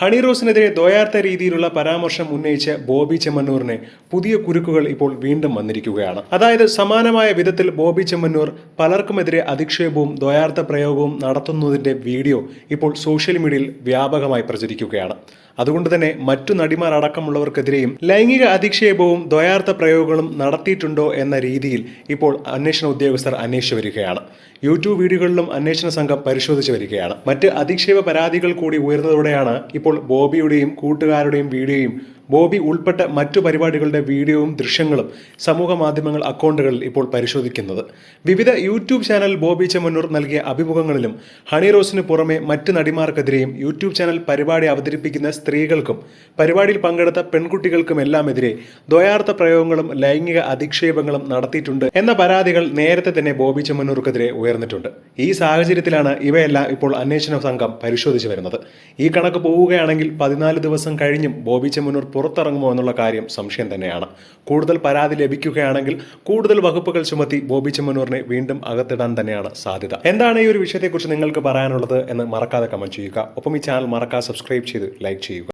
Honey റോസിനെതിരെ ദ്വയാർത്ഥ രീതിയിലുള്ള പരാമർശം ഉന്നയിച്ച ബോബി ചെമ്മന്നൂറിനെ പുതിയ കുരുക്കുകൾ ഇപ്പോൾ വീണ്ടും വന്നിരിക്കുകയാണ്. അതായത് സമാനമായ വിധത്തിൽ ബോബി ചെമ്മന്നൂർ പലർക്കുമെതിരെ അധിക്ഷേപവും ദ്വയാർത്ഥ പ്രയോഗവും നടത്തുന്നതിന്റെ വീഡിയോ ഇപ്പോൾ സോഷ്യൽ മീഡിയയിൽ വ്യാപകമായി പ്രചരിക്കുകയാണ്. അതുകൊണ്ട് തന്നെ മറ്റു നടിമാർ അടക്കമുള്ളവർക്കെതിരെയും ലൈംഗിക അധിക്ഷേപവും ദ്വയാർത്ഥ പ്രയോഗങ്ങളും നടത്തിയിട്ടുണ്ടോ എന്ന രീതിയിൽ ഇപ്പോൾ അന്വേഷണ ഉദ്യോഗസ്ഥർ അന്വേഷിച്ചു വരികയാണ്. യൂട്യൂബ് വീഡിയോകളിലും അന്വേഷണ സംഘം പരിശോധിച്ചു വരികയാണ്. മറ്റ് അധിക്ഷേപ പരാതികൾ കൂടി ഉയർന്നതോടെയാണ് ഇപ്പോൾ ബോബിയുടെയും കൂട്ടുകാരുടെയും വീഡിയോയും ബോബി ഉൾപ്പെട്ട മറ്റു പരിപാടികളുടെ വീഡിയോയും ദൃശ്യങ്ങളും സമൂഹ മാധ്യമങ്ങൾ അക്കൗണ്ടുകളിൽ ഇപ്പോൾ പരിശോധിക്കുന്നത്. വിവിധ യൂട്യൂബ് ചാനൽ ബോബി ചെമ്മന്നൂർ നൽകിയ അഭിമുഖങ്ങളിലും ഹണി റോസിന് പുറമെ മറ്റ് നടിമാർക്കെതിരെയും യൂട്യൂബ് ചാനൽ പരിപാടി അവതരിപ്പിക്കുന്ന സ്ത്രീകൾക്കും പരിപാടിയിൽ പങ്കെടുത്ത പെൺകുട്ടികൾക്കുമെല്ലാമെതിരെ ദ്വയാർത്ഥ പ്രയോഗങ്ങളും ലൈംഗിക അധിക്ഷേപങ്ങളും നടത്തിയിട്ടുണ്ട് എന്ന പരാതികൾ നേരത്തെ തന്നെ ബോബി ചെമ്മന്നൂർക്കെതിരെ ഉയർന്നിട്ടുണ്ട്. ഈ സാഹചര്യത്തിലാണ് ഇവയെല്ലാം ഇപ്പോൾ അന്വേഷണ സംഘം പരിശോധിച്ചു വരുന്നത്. ഈ കണക്ക് പോവുകയാണെങ്കിൽ പതിനാല് ദിവസം കഴിഞ്ഞും ബോബി ചെമ്മന്നൂർ പുറത്തിറങ്ങുമോ എന്നുള്ള കാര്യം സംശയം തന്നെയാണ്. കൂടുതൽ പരാതി ലഭിക്കുകയാണെങ്കിൽ കൂടുതൽ വകുപ്പുകൾ ചുമത്തി ബോബി ചെമ്മനൂറിനെ വീണ്ടും അകത്തിടാൻ തന്നെയാണ് സാധ്യത. എന്താണ് ഈ ഒരു വിഷയത്തെക്കുറിച്ച് നിങ്ങൾക്ക് പറയാനുള്ളത് എന്ന് മറക്കാതെ കമന്റ് ചെയ്യുക. ഒപ്പം ഈ ചാനൽ മറക്കാതെ സബ്സ്ക്രൈബ് ചെയ്ത് ലൈക്ക് ചെയ്യുക.